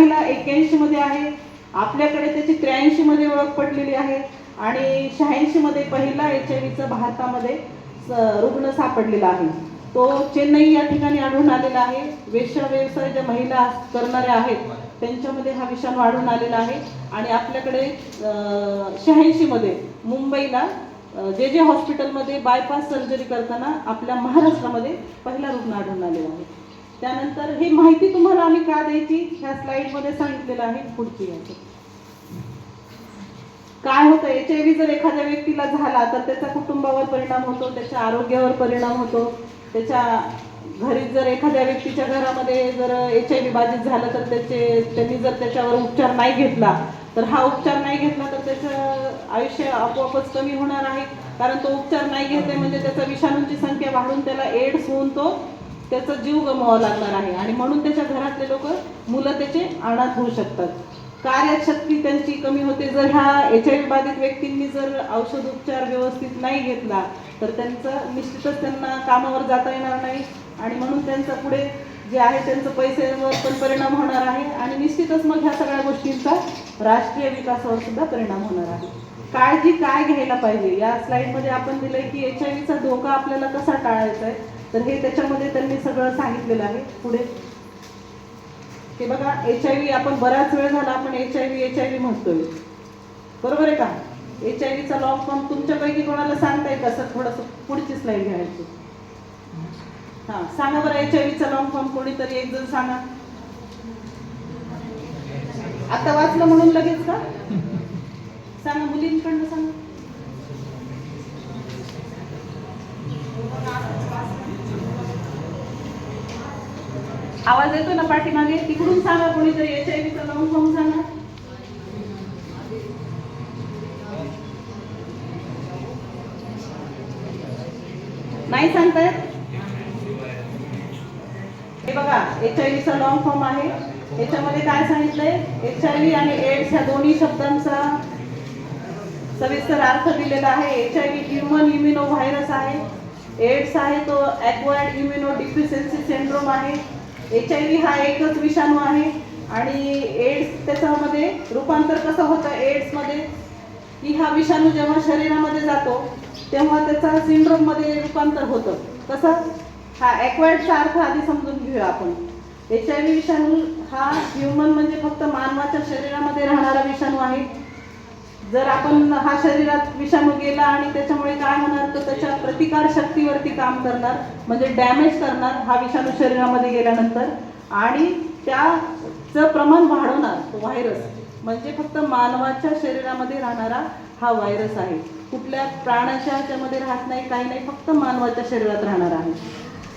पहिला एक्क्याऐंशी मध्ये आहे. आपल्याकडे त्याची त्र्याऐंशी मध्ये ओळख पडलेली आहे. आणि शहाऐंशी मध्ये पहिला एच आय व्हीचा भारतामध्ये रुग्ण सापडलेला आहे. तो चेन्नई या ठिकाणी आढळून आलेला आहे. वेश्या व्यवसाय ज्या महिला करणाऱ्या आहेत त्यांच्यामध्ये हा विषाणू आढळून आलेला आहे. आणि आपल्याकडे शहाऐंशीमध्ये मुंबईला जे जे हॉस्पिटलमध्ये बायपास सर्जरी करताना आपल्या महाराष्ट्रामध्ये पहिला रुग्ण आढळून आलेला आहे. त्यानंतर ही माहिती तुम्हाला आम्ही का द्यायची? ह्या स्लाइडमध्ये सांगितलेलं आहे पुढची याची काय होतं? एच आय व्ही जर एखाद्या व्यक्तीला झाला तर त्याचा कुटुंबावर परिणाम होतो त्याच्या आरोग्यावर परिणाम होतो. त्याच्या घरी जर एखाद्या व्यक्तीच्या घरामध्ये जर एच आय व्ही बाधित झालं तर त्याचे त्यांनी जर त्याच्यावर उपचार नाही घेतला तर हा उपचार नाही घेतला तर त्याचं आयुष्य आपोआपच कमी होणार आहे. कारण तो उपचार नाही घेते म्हणजे त्याचा विषाणूंची संख्या वाढून त्याला एड्स होऊन तो त्याचा जीव गमवावा लागणार आहे. आणि म्हणून त्याच्या घरातले लोक मुलं त्याचे अनाथ होऊ शकतात. कार्यशक्ती त्यांची कमी होते. जर ह्या एच आय व्ही बाधित व्यक्तींनी जर औषध उपचार व्यवस्थित नाही घेतला तर त्यांचं निश्चितच त्यांना कामावर जाता येणार नाही. आणि म्हणून त्यांचं पुढे जे आहे त्यांचं पैसेवर पण परिणाम होणार आहे. आणि निश्चितच मग ह्या सगळ्या गोष्टींचा राष्ट्रीय विकासावर सुद्धा परिणाम होणार आहे. काळजी काय घ्यायला पाहिजे? या स्लाईडमध्ये आपण दिलंय की एच आय व्हीचा धोका आपल्याला कसा टाळायचा आहे? तर हे त्याच्यामध्ये त्यांनी सगळं सांगितलेलं आहे. पुढे हे बघा एच आय व्ही आपण बराच वेळ झाला आपण H I V H I V म्हणतोय. बरोबर आहे का? एच आय व्हीचा लॉंग फॉर्म तुमच्यापैकी कोणाला सांगता येईल कसं थोडंसं पुढची स्लाईड घ्यायची. हां सांगा बरं एच आय व्हीचा लॉंग फॉर्म कोणीतरी एक जण सांगा. आता वाचलं म्हणून लगेच का? सांगा मुलींकडनं सांगा. आवाज येतो ना पाठीमागे? तिकडून सांगा कोणीतरी एच आय लावून लॉंग फॉर्म सांगा. नाही सांगतायत हे बघा एच आय व्हीचा लॉंग फॉर्म आहे. याच्यामध्ये काय सांगितलंय? एच आय व्ही आणि एड्स ह्या दोन्ही शब्दांचा सविस्तर अर्थ दिलेला आहे. H I V human immuno virus आहे. एड्स आहे तो ॲक्वायर्ड इम्युनो डिफिशियन्सी सिंड्रोम आहे. एच आय व्ही हा एकच विषाणू आहे. आणि एड्स त्याच्यामध्ये रूपांतर कसं होतं? एड्समध्ये की हा विषाणू जेव्हा शरीरामध्ये जातो तेव्हा त्याचा सिंड्रोममध्ये रूपांतर होतं. कसं हा ॲक्वायडचा अर्थ आधी समजून घेऊया आपण. एच आय व्ही विषाणू हा ह्युमन म्हणजे फक्त मानवाच्या शरीरामध्ये राहणारा विषाणू आहे. जर आपण हा शरीरात विषाणू गेला आणि त्याच्यामुळे काय होणार? तर त्याच्या प्रतिकार शक्तीवरती काम करणार म्हणजे डॅमेज करणार हा विषाणू शरीरामध्ये गेल्यानंतर. आणि त्याचं प्रमाण वाढवणार तो व्हायरस म्हणजे फक्त मानवाच्या शरीरामध्ये राहणारा हा व्हायरस आहे. कुठल्या प्राण्याच्या ह्याच्यामध्ये राहत नाही काही नाही फक्त मानवाच्या शरीरात राहणार आहे.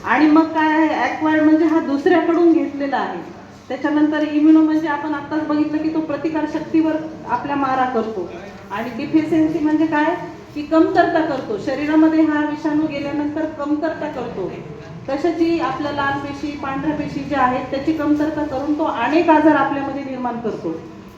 आणि मग काय आहे? ॲक्वायर्ड म्हणजे हा दुसऱ्याकडून घेतलेला आहे. त्याच्यानंतर इम्युनो म्हणजे आपण आत्ताच बघितलं की तो प्रतिकार शक्तीवर आपल्या मारा करतो. आणि डिफिशियन्सी म्हणजे काय? की कमतरता करतो. शरीरामध्ये हा विषाणू गेल्यानंतर कमतरता करतो. तशाची आपल्या लाल पेशी पांढऱ्या पेशी ज्या आहेत त्याची कमतरता करून तो अनेक आजार आपल्यामध्ये निर्माण करतो.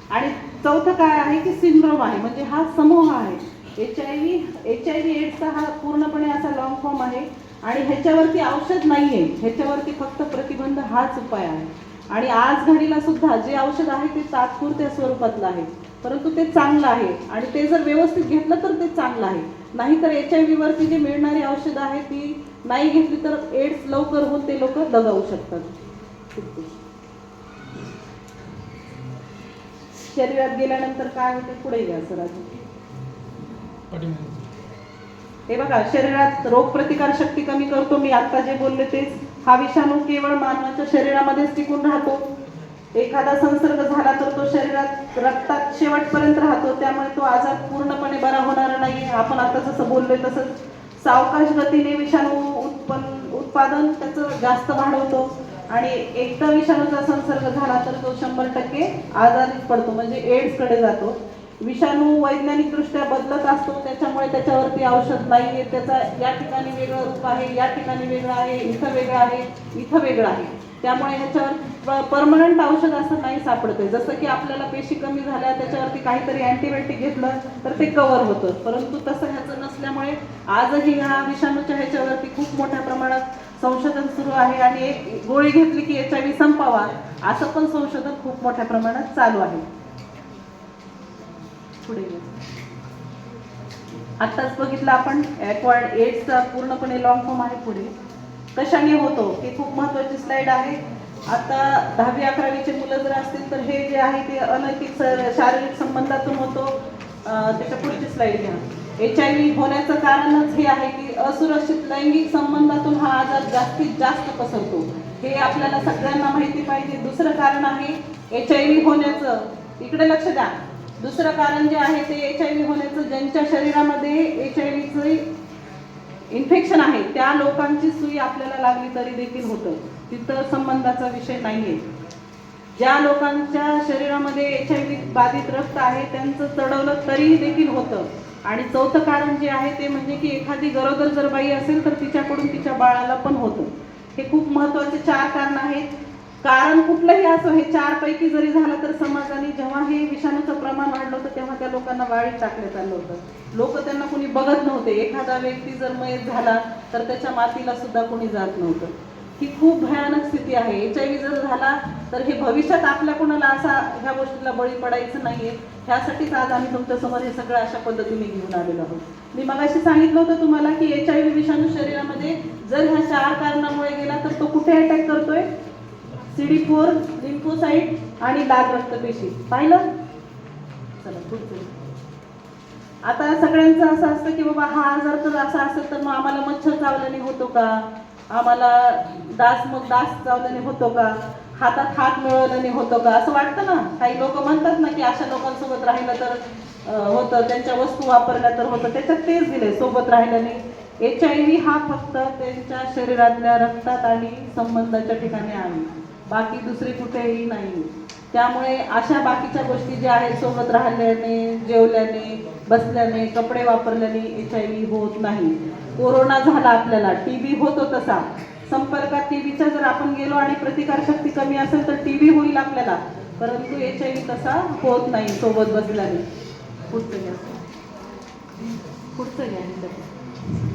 आणि चौथं काय आहे की सिंड्रोम आहे. म्हणजे हा समूह आहे. H I V H I V एड्सचा हा पूर्णपणे असा लॉंग फॉर्म आहे. आणि ह्याच्यावरती औषध नाही आहे ह्याच्यावरती फक्त प्रतिबंध हाच उपाय आहे. आणि आज घडीला सुद्धा जे औषध आहे ते तात्पुरत्या स्वरूपातलं आहे. परंतु ते चांगलं आहे आणि ते जर व्यवस्थित घेतलं तर ते चांगलं आहे. नाहीतर एच आय व्हीवरती जी मिळणारी औषधं आहेत ती नाही घेतली तर एड्स लवकर होऊन ते लोक दगावू शकतात. शरीरात गेल्यानंतर काय होते? पुढे घ्या सर अजून हे बघा शरीरात रोगप्रतिकार शक्ती कमी करतो मी आता जे बोलले तेच. हा विषाणू केवळ मानवाच्या शरीरामध्येच टिकून राहतो. एखादा संसर्ग झाला तर तो शरीरात रक्तात शेवटपर्यंत राहतो त्यामुळे तो आजार पूर्णपणे बरा होणार नाही. आपण आता जसं बोलले तसंच सावकाश गतीने विषाणू उत्पन्न उत्पादन त्याचं जास्त वाढवतो. आणि एकदा विषाणूचा संसर्ग झाला तर तो शंभर टक्के आजारीच पडतो म्हणजे एड्सकडे जातो. विषाणू वैज्ञानिकदृष्ट्या बदलत असतो त्याच्यामुळे त्याच्यावरती औषध नाही आहे त्याचा या ठिकाणी वेगळं रूप आहे या ठिकाणी वेगळं आहे इथं वेगळं आहे इथं वेगळं आहे. त्यामुळे ह्याच्यावर परमनंट औषध असं नाही सापडत आहे जसं की आपल्याला पेशी कमी झाल्या त्याच्यावरती काहीतरी अँटीबायोटिक घेतलं तर ते कव्हर होतं. परंतु तसं ह्याचं नसल्यामुळे आजही ह्या विषाणूच्या ह्याच्यावरती खूप मोठ्या प्रमाणात संशोधन सुरू आहे आणि एक गोळी घेतली की एच आय व्ही संपावा असं पण संशोधन खूप मोठ्या प्रमाणात चालू आहे. पुढे आत्ताच बघितलं आपण ॲक्वार्ड एड्सचा पूर्णपणे लॉंग फॉर्म आहे पुढे. कशाने होतो? ही खूप महत्वाची स्लाइड आहे. आता दहावी अकरावीचे मुलं जर असतील तर हे जे आहे ते अनैतिक शारीरिक संबंधातून होतो. त्याच्या पुढची स्लाइड घ्या. एच आय व्ही होण्याचं कारणच हे आहे की असुरक्षित लैंगिक संबंधातून हा आजार जास्तीत जास्त पसरतो. हे आपल्याला सगळ्यांना माहिती पाहिजे. दुसरं कारण आहे एच आय व्ही होण्याचं. इकडे लक्ष द्या. दुसरं कारण जे आहे ते एच आय व्ही होण्याचं ज्यांच्या शरीरामध्ये एच आय व्हीचं इन्फेक्शन आहे त्या लोकांची सुई आपल्याला लागली तरी देखील होतं. तिथं संबंधाचा विषय नाहीये. ज्या लोकांच्या शरीरामध्ये एच आय व्ही बाधित रक्त आहे त्यांचं चढवलं तरीही देखील होतं. आणि चौथं कारण जे आहे ते म्हणजे की एखादी गरोदर जर बाई असेल तर तिच्याकडून तिच्या बाळाला पण होतं. हे खूप महत्त्वाचे चार कारण आहेत. कारण कुठलंही असो हे चार पैकी जरी झालं तर समाजाने जेव्हा हे विषाणूचं प्रमाण वाढलं होतं तेव्हा त्या लोकांना वाळीत टाकण्यात आलं होतं. लोक त्यांना कोणी बघत नव्हते. एखादा व्यक्ती जर मयत झाला तर त्याच्या मातीला सुद्धा कोणी जात नव्हतं. ही खूप भयानक स्थिती आहे. एच आय व्ही जर झाला तर हे भविष्यात आपल्या कोणाला असा ह्या गोष्टीला बळी पडायचं नाहीये. ह्यासाठीच आज आम्ही तुमच्यासमोर हे सगळं अशा पद्धतीने घेऊन आलेलो आहोत. मी मगाशी सांगितलं होतं तुम्हाला की एच आय व्ही विषाणू शरीरामध्ये जर ह्या चार कारणामुळे गेला तर तो कुठे अटॅक करतोय? सीडी फोर लिम्फोसाईट आणि लाल रक्तपेशी पाहिलं? चला पुढचं. आता सगळ्यांचं असं असतं की बाबा हा आजार तर असा असेल तर मग आम्हाला मच्छर चावल्याने होतो का? आम्हाला डास मग डास चावल्याने होतो का? हातात हात मिळवल्याने होतो का? असं वाटतं ना? काही लोक म्हणतात ना की अशा लोकांसोबत राहिलं तर होतं. त्यांच्या वस्तू वापरल्या तर होतं. त्याच्यात तेच दिले सोबत राहिल्याने. एच आय व्ही हा फक्त त्यांच्या शरीरातल्या रक्तात आणि संबंधाच्या ठिकाणी आहे. बाकी दुसरी कुठेही नाही. त्यामुळे अशा बाकीच्या गोष्टी ज्या आहेत सोबत राहिल्याने जेवल्याने बसल्याने कपडे वापरल्याने एच आय व्ही होत नाही. कोरोना झाला आपल्याला टी बी होतो तसा. संपर्कात टी व्हीचा जर आपण गेलो आणि प्रतिकारशक्ती कमी असेल तर टी व्ही होईल आपल्याला. परंतु एच आय व्ही तसा होत नाही सोबत बसल्याने. पुढचं घ्या. पुढचं घ्या.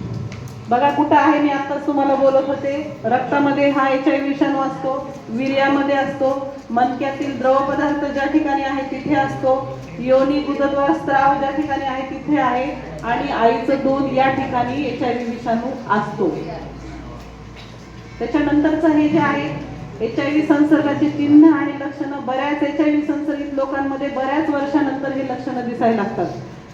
बघा कुठं आहे? मी आत्ताच तुम्हाला बोलत होते. रक्तामध्ये हा एच आय विषाणू असतो वीर्यामध्ये असतो मणक्यातील द्रव पदार्थ ज्या ठिकाणी आहे तिथे असतो योनी गुदद्वार स्त्राव ज्या ठिकाणी आहे तिथे आहे आणि आईचं दूध या ठिकाणी एच आय व्ही विषाणू असतो. त्याच्यानंतरचं हे जे आहे एच आय व्ही संसर्गाची चिन्ह आणि लक्षणं बऱ्याच एच आय व्ही संसर्गित लोकांमध्ये बऱ्याच वर्षानंतर हे लक्षणं दिसायला लागतात.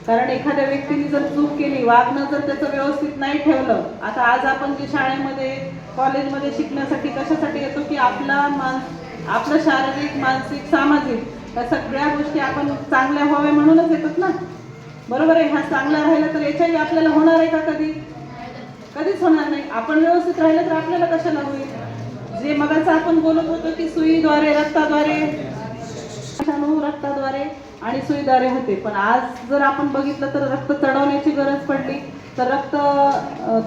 कारण एखाद्या व्यक्तीने जर चूक केली वागणं जर त्याचं व्यवस्थित नाही ठेवलं आता आज आपण जे शाळेमध्ये कॉलेजमध्ये शिकण्यासाठी कशासाठी येतो की आपला मान आपलं शारीरिक मानसिक सामाजिक या सगळ्या गोष्टी आपण चांगल्या व्हाव्या म्हणूनच येतात ना? बरोबर आहे? ह्या चांगल्या राहिल्या तर एच आय व्ही आपल्याला होणार आहे का कधी? कधीच होणार नाही. आपण व्यवस्थित राहिलं तर आपल्याला कशाला होईल? जे मगाचं आपण बोलत होतो की सुईद्वारे रक्ताद्वारे रक्ताद्वारे आणि सुईदारे होते. पण आज जर आपण बघितलं तर रक्त चढवण्याची गरज पडली. तर रक्त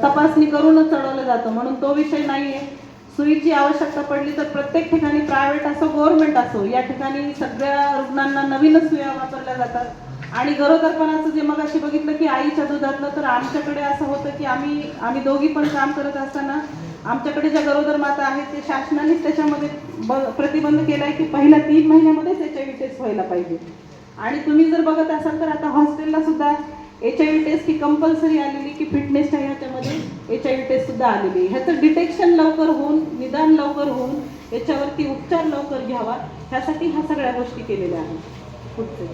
तपासणी करूनच चढवलं जातं. म्हणून तो विषय नाही आहे सुईची आवश्यकता पडली तर प्रत्येक ठिकाणी प्रायव्हेट असो गव्हर्नमेंट असो या ठिकाणी सगळ्या रुग्णांना नवीनच सुया वापरल्या जातात. आणि गरोदरपणाचं जे मग अशी बघितलं की आईच्या दुधातलं तर आमच्याकडे असं होतं की आम्ही आम्ही दोघी पण काम करत असताना आमच्याकडे ज्या गरोदर माता आहेत ते शासनानेच त्याच्यामध्ये ब प्रतिबंध केला आहे की पहिल्या तीन महिन्यामध्येच एच आय व्ही टेस्ट व्हायला पाहिजे. आणि तुम्ही जर बघत असाल तर आता हॉस्टेलला सुद्धा एच आय व्ही टेस्ट ही कंपल्सरी आलेली की फिटनेसच्या ह्याच्यामध्ये एच आय व्ही टेस्ट सुद्धा आलेली. ह्याचं डिटेक्शन लवकर होऊन निदान लवकर होऊन याच्यावरती उपचार लवकर घ्यावा ह्यासाठी ह्या सगळ्या गोष्टी केलेल्या आहेत. पुढचे.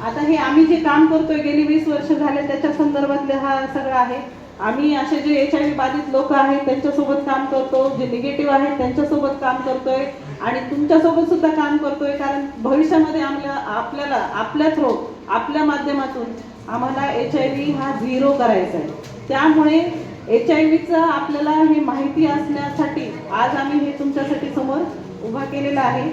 आता हे आम्ही जे काम करतोय गेली वीस वर्ष झाले त्याच्या संदर्भातले हा सगळं आहे. आम्ही असे जे एच आय व्ही बाधित लोक आहेत त्यांच्यासोबत काम करतो जे निगेटिव्ह आहेत त्यांच्यासोबत काम करतोय. आणि तुमच्यासोबत सुद्धा काम करतोय कारण भविष्यामध्ये आम्हाला आपल्याला आपल्या थ्रो आपल्या माध्यमातून आम्हाला एच आय व्ही हा झिरो करायचा आहे. त्यामुळे एच आय व्हीचं आपल्याला हे माहिती असण्यासाठी आज आम्ही हे तुमच्यासाठी समोर उभा केलेला आहे.